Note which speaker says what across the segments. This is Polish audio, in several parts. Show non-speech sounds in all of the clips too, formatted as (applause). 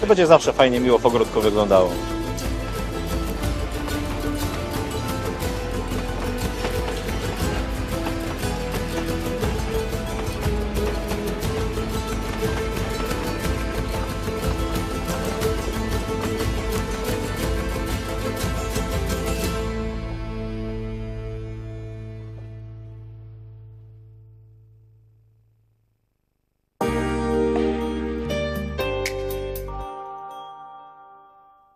Speaker 1: To będzie zawsze fajnie, miło w ogródku wyglądało.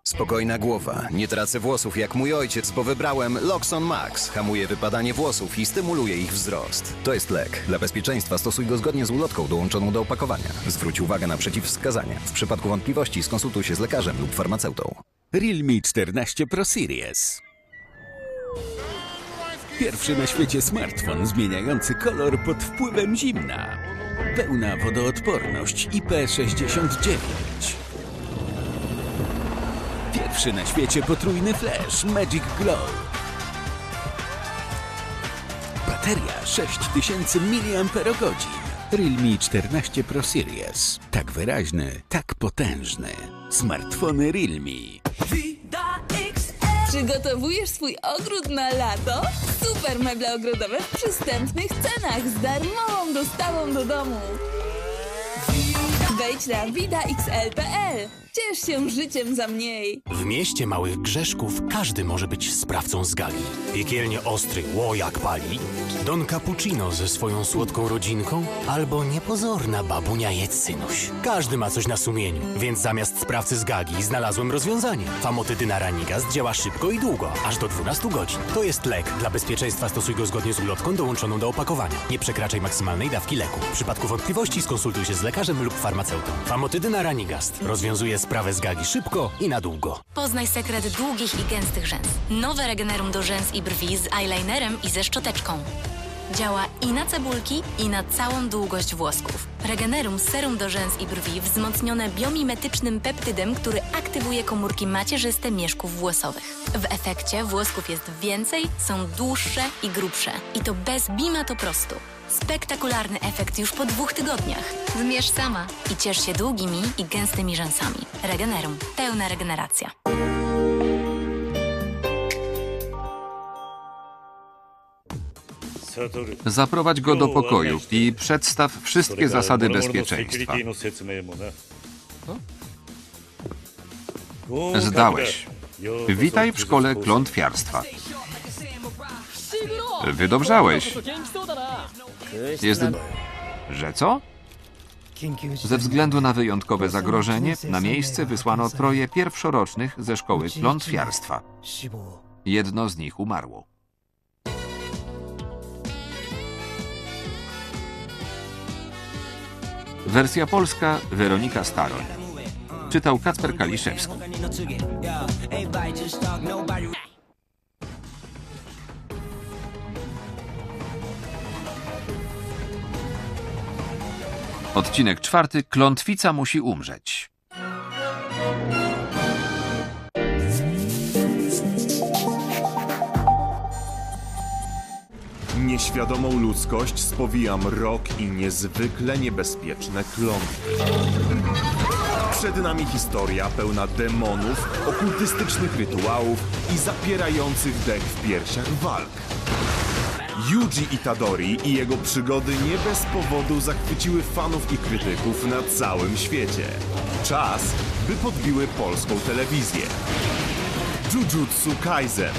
Speaker 2: Spokojna głowa. Nie tracę włosów jak mój ojciec, bo wybrałem Loxon Max. Hamuje wypadanie włosów i stymuluje ich wzrost. To jest lek. Dla bezpieczeństwa stosuj go zgodnie z ulotką dołączoną do opakowania. Zwróć uwagę na przeciwwskazania. W przypadku wątpliwości skonsultuj się z lekarzem lub farmaceutą.
Speaker 3: Realme 14 Pro Series. Pierwszy na świecie smartfon zmieniający kolor pod wpływem zimna. Pełna wodoodporność IP69. Pierwszy na świecie potrójny flash Magic Glow. Bateria 6000 mAh. Realme 14 Pro Series. Tak wyraźny, tak potężny. Smartfony Realme.
Speaker 4: Przygotowujesz swój ogród na lato? Super meble ogrodowe w przystępnych cenach z darmową dostawą do domu. Wejdź na vidaxl.pl. Ciesz się życiem za mniej.
Speaker 5: W mieście małych grzeszków każdy może być sprawcą z gali. Piekielnie ostry ło jak pali, Don Cappuccino ze swoją słodką rodzinką, albo niepozorna babunia Jedsynuś. Każdy ma coś na sumieniu, więc zamiast sprawcy z gagi znalazłem rozwiązanie. Famotydyna Ranigast działa szybko i długo, aż do 12 godzin. To jest lek. Dla bezpieczeństwa stosuj go zgodnie z ulotką dołączoną do opakowania. Nie przekraczaj maksymalnej dawki leku. W przypadku wątpliwości skonsultuj się z lekarzem lub farmaceutą. Famotydyna Ranigast rozwiązuje sprawę z gagi szybko i na długo.
Speaker 6: Poznaj sekret długich i gęstych rzęs. Nowe Regenerum do rzęs i brwi z eyelinerem i ze szczoteczką. Działa i na cebulki, i na całą długość włosków. Regenerum serum do rzęs i brwi wzmocnione biomimetycznym peptydem, który aktywuje komórki macierzyste mieszków włosowych. W efekcie włosków jest więcej, są dłuższe i grubsze. I to bez bima to prostu. Spektakularny efekt już po dwóch tygodniach. Zmierz sama i ciesz się długimi i gęstymi rzęsami. Regenerum. Pełna regeneracja.
Speaker 7: Zaprowadź go do pokoju i przedstaw wszystkie zasady bezpieczeństwa. Zdałeś. Witaj w szkole klątwiarstwa. Wydobrzałeś. Jest... Że co? Ze względu na wyjątkowe zagrożenie, na miejsce wysłano troje pierwszorocznych ze szkoły klątwiarstwa. Jedno z nich umarło. Wersja polska Weronika Staroń. Czytał Kacper Kaliszewski. Odcinek czwarty. Klątwica musi umrzeć.
Speaker 8: Nieświadomą ludzkość spowija mrok i niezwykle niebezpieczne klątwy. Przed nami historia pełna demonów, okultystycznych rytuałów i zapierających dech w piersiach walk. Yuji Itadori i jego przygody nie bez powodu zachwyciły fanów i krytyków na całym świecie. Czas, by podbiły polską telewizję. Jujutsu Kaisen.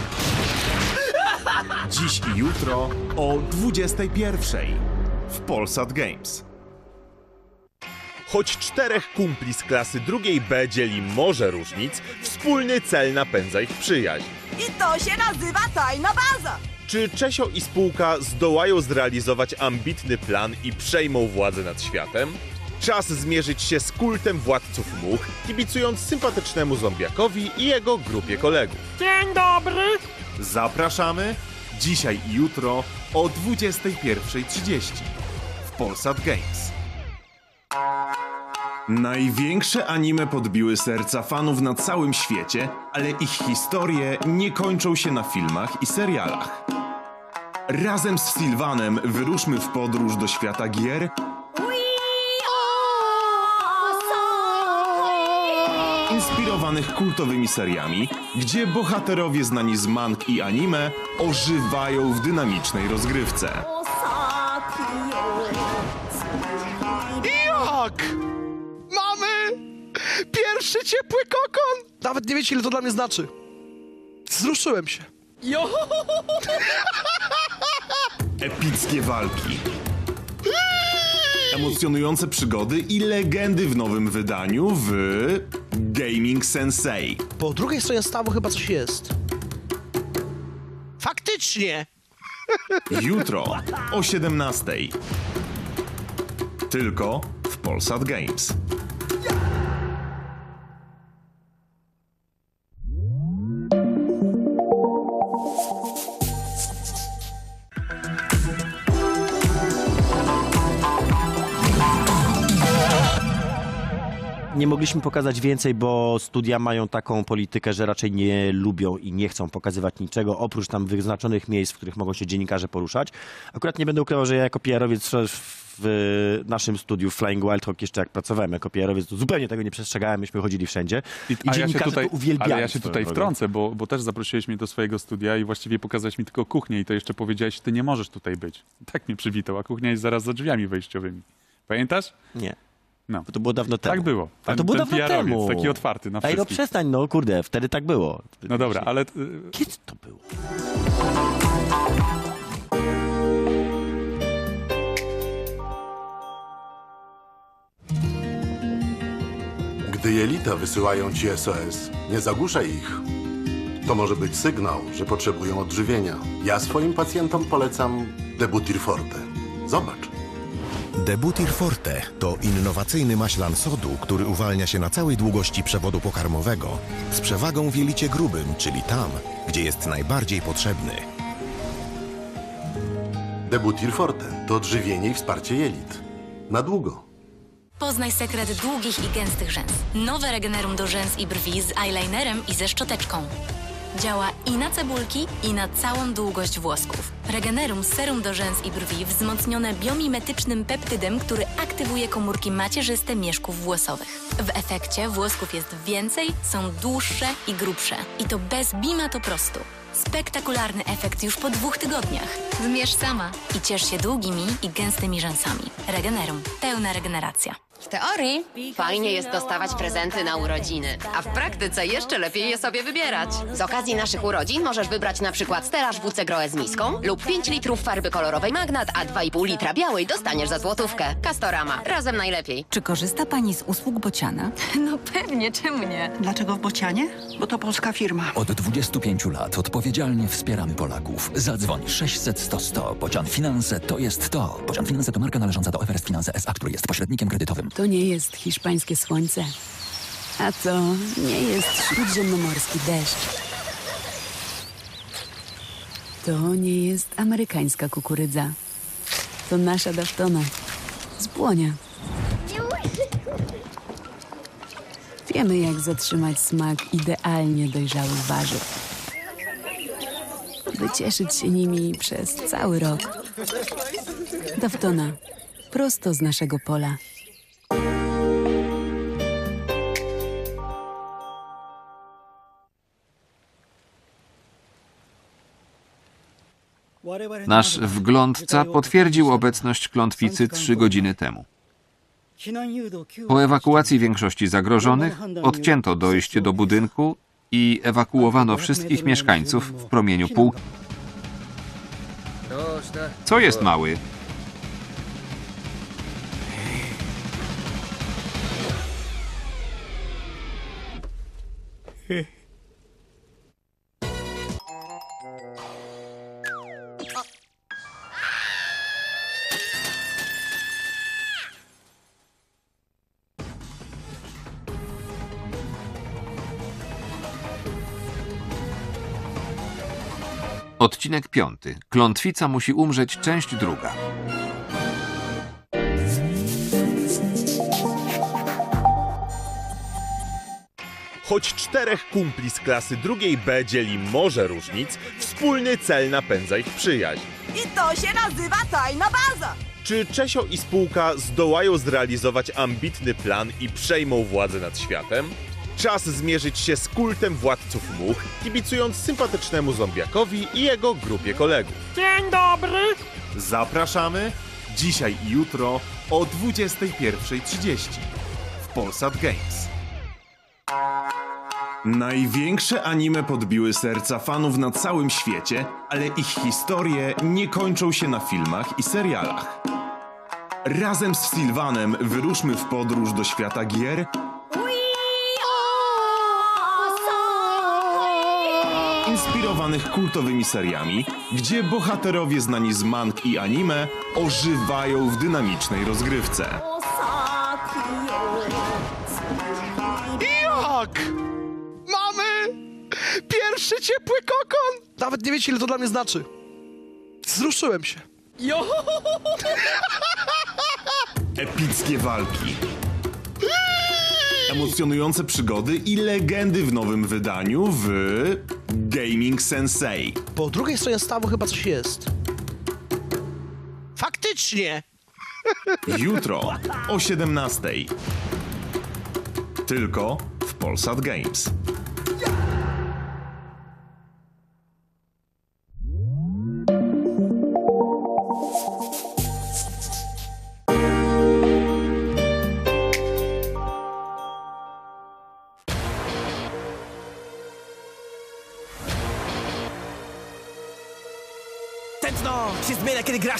Speaker 8: Dziś i jutro o 21.00 w Polsat Games. Choć czterech kumpli z klasy drugiej B dzieli morze różnic, wspólny cel napędza ich przyjaźń.
Speaker 9: I to się nazywa tajna baza!
Speaker 8: Czy Czesio i spółka zdołają zrealizować ambitny plan i przejmą władzę nad światem? Czas zmierzyć się z kultem władców much, kibicując sympatycznemu zombiakowi i jego grupie kolegów.
Speaker 9: Dzień dobry!
Speaker 8: Zapraszamy dzisiaj i jutro o 21.30 w Polsat Games. Największe anime podbiły serca fanów na całym świecie, ale ich historie nie kończą się na filmach i serialach. Razem z Sylvanem wyruszmy w podróż do świata gier inspirowanych kultowymi seriami, gdzie bohaterowie znani z mang i anime ożywają w dynamicznej rozgrywce.
Speaker 10: Jak? Mamy pierwszy ciepły kokon! Nawet nie wiecie, ile to dla mnie znaczy. Wzruszyłem się.
Speaker 8: Epickie walki. Emocjonujące przygody i legendy w nowym wydaniu w Gaming Sensei.
Speaker 10: Po drugiej stronie stawu chyba coś jest. Faktycznie! (laughs)
Speaker 8: Jutro o 17. Tylko w Polsat Games.
Speaker 11: Nie mogliśmy pokazać więcej, bo studia mają taką politykę, że raczej nie lubią i nie chcą pokazywać niczego, oprócz tam wyznaczonych miejsc, w których mogą się dziennikarze poruszać. Akurat nie będę ukrywał, że ja jako PR-owiec w naszym studiu Flying Wild Hawk jeszcze jak pracowałem jako PR-owiec, to zupełnie tego nie przestrzegałem, myśmy chodzili wszędzie. I,
Speaker 12: ja się
Speaker 11: dziennikarze
Speaker 12: tutaj,
Speaker 11: to uwielbiali.
Speaker 12: ale ja się tutaj wtrącę, bo, bo też zaprosiłeś mnie do swojego studia i właściwie pokazałeś mi tylko kuchnię i to jeszcze powiedziałeś, ty nie możesz tutaj być. (laughs) Tak mnie przywitał, a kuchnia jest zaraz za drzwiami wejściowymi. Pamiętasz?
Speaker 11: Nie.
Speaker 12: No.
Speaker 11: Bo to było dawno temu.
Speaker 12: Tak było.
Speaker 11: A
Speaker 12: Ten,
Speaker 11: to było
Speaker 12: ten
Speaker 11: dawno temu.
Speaker 12: taki otwarty na
Speaker 11: Ej, no
Speaker 12: wszystkich.
Speaker 11: przestań, no kurde, wtedy tak było.
Speaker 12: No dobra, ale... y,
Speaker 11: Kiedy to było?
Speaker 13: Gdy jelita wysyłają ci SOS, nie zagłuszaj ich. To może być sygnał, że potrzebują odżywienia. Ja swoim pacjentom polecam Debutir Forte. Zobacz.
Speaker 14: Debutir Forte to innowacyjny maślan sodu, który uwalnia się na całej długości przewodu pokarmowego z przewagą w jelicie grubym, czyli tam, gdzie jest najbardziej potrzebny.
Speaker 13: Debutir Forte to odżywienie i wsparcie jelit. Na długo.
Speaker 6: Poznaj sekret długich i gęstych rzęs. Nowe Regenerum do rzęs i brwi z eyelinerem i ze szczoteczką. Działa i na cebulki, i na całą długość włosków. Regenerum serum do rzęs i brwi wzmocnione biomimetycznym peptydem, który aktywuje komórki macierzyste mieszków włosowych. W efekcie włosków jest więcej, są dłuższe i grubsze. I to bez bimatoprostu. Spektakularny efekt już po dwóch tygodniach. Wymierz sama i ciesz się długimi i gęstymi rzęsami. Regenerum. Pełna regeneracja.
Speaker 15: W teorii fajnie jest dostawać prezenty na urodziny, a w praktyce jeszcze lepiej je sobie wybierać. Z okazji naszych urodzin możesz wybrać na przykład stelaż WC Groe z miską lub 5 litrów farby kolorowej Magnat, a 2,5 litra białej dostaniesz za złotówkę. Castorama. Razem najlepiej.
Speaker 16: Czy korzysta Pani z usług Bociana? (laughs)
Speaker 15: No pewnie, czemu nie?
Speaker 16: Dlaczego w Bocianie? Bo to polska firma.
Speaker 17: Od 25 lat odpowiedzialnie wspieramy Polaków. Zadzwoń 600 100 100. Bocian Finanse to jest to. Bocian Finanse to marka należąca do Everest Finanse S.A., który jest pośrednikiem kredytowym.
Speaker 16: To nie jest hiszpańskie słońce. A to nie jest śródziemnomorski deszcz. To nie jest amerykańska kukurydza. To nasza dasztona. Z błonia. Wiemy, jak zatrzymać smak idealnie dojrzałych warzyw. By cieszyć się nimi przez cały rok. Daftona. Prosto z naszego pola.
Speaker 7: Nasz wglądca potwierdził obecność klątwicy trzy godziny temu. Po ewakuacji większości zagrożonych odcięto dojście do budynku i ewakuowano wszystkich mieszkańców w promieniu pół. Co jest mały? Odcinek piąty. Klątwica musi umrzeć, część druga.
Speaker 8: Choć czterech kumpli z klasy drugiej B dzieli morze różnic, wspólny cel napędza ich przyjaźń.
Speaker 9: I to się nazywa tajna baza.
Speaker 8: Czy Czesio i spółka zdołają zrealizować ambitny plan i przejmą władzę nad światem? Czas zmierzyć się z kultem władców much, kibicując sympatycznemu zombiakowi i jego grupie kolegów.
Speaker 18: Dzień dobry!
Speaker 8: Zapraszamy dzisiaj i jutro o 21.30 w Polsat Games. Największe anime podbiły serca fanów na całym świecie, ale ich historie nie kończą się na filmach i serialach. Razem z Sylvanem wyruszmy w podróż do świata gier inspirowanych kultowymi seriami, gdzie bohaterowie znani z mang i anime ożywają w dynamicznej rozgrywce.
Speaker 10: Jak? Mamy! Pierwszy ciepły kokon! Nawet nie wiecie, ile to dla mnie znaczy. Wzruszyłem się. Jo!
Speaker 8: Epickie walki. Emocjonujące przygody i legendy w nowym wydaniu w Gaming Sensei.
Speaker 10: Po drugiej stronie stawu chyba coś jest. Faktycznie!
Speaker 8: Jutro o 17:00. Tylko w Polsat Games.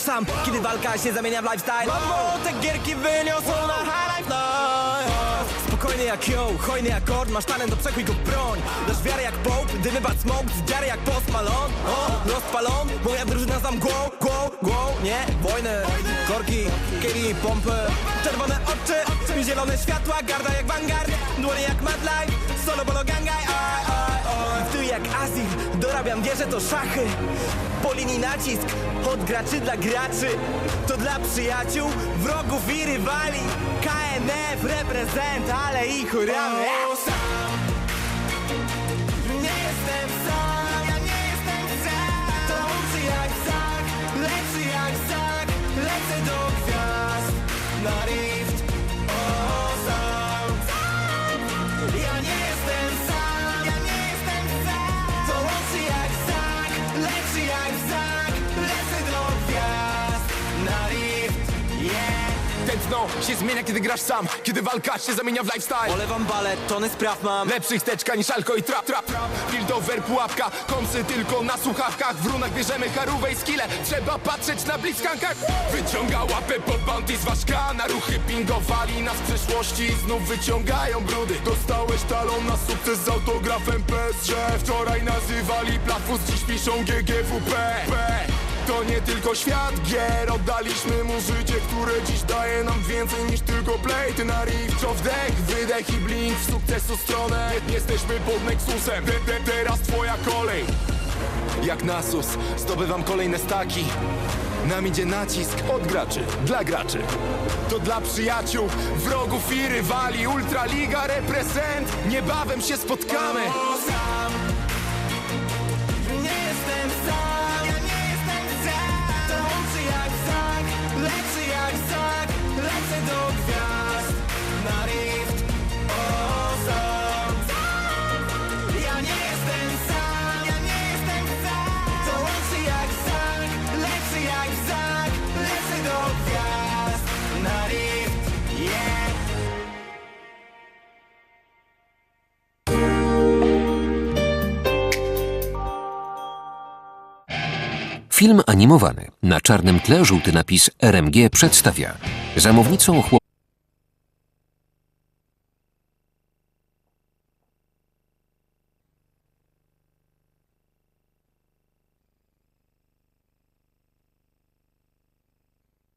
Speaker 19: Sam Kiedy walka się zamienia w lifestyle. Mamo, te gierki wyniosą na high life night Spokojny jak ją, hojny jak kord Masz talent, obsekuj go w broń. Dasz wiarę jak Pope, dymy bad smoke Z dziary jak Post Malone. O, rozpalon, moja drużyna za mgłą Głą, głą, nie, wojny. Korki, kieli, pompy Czerwone oczy, zielone światła Garda jak Vanguard, dłonie jak Mad Life Solo bolo gangaj, oj, oj, oj Ty jak Azir, dorabiam wieże to szachy po linii nacisk. Od graczy dla graczy To dla przyjaciół, wrogów i rywali. KNF reprezent, ale i chóramy
Speaker 20: Tętno się zmienia, kiedy grasz sam Kiedy walka się zamienia w lifestyle.
Speaker 19: Olewam balet, tony spraw mam.
Speaker 20: Lepszych teczka niż alko i trap, trap, trap. Fieldover, pułapka, komsy tylko na słuchawkach. W runach bierzemy harówę i skille. Trzeba patrzeć na bliskankach. Wyciąga łapę pod bounty z ważka Na ruchy. Pingowali nas w przeszłości Znów wyciągają brudy. Dostałeś talon na sukces z autografem PSG Wczoraj nazywali plafus, dziś piszą GGWP P. To nie tylko świat gier. Oddaliśmy mu życie, które dziś daje nam więcej niż tylko play. Ty na riff, co wdech, wydech i blink W sukcesu stronę, nie jesteśmy pod Nexusem. Te, te, Teraz twoja kolej. Jak nasus, zdobywam kolejne staki. Nam idzie nacisk od graczy, dla graczy. To dla przyjaciół, wrogów i rywali. Ultraliga reprezent, niebawem się spotkamy.
Speaker 19: Nie
Speaker 21: Film animowany. Na czarnym tle żółty napis RMG przedstawia. Zamownicą chłop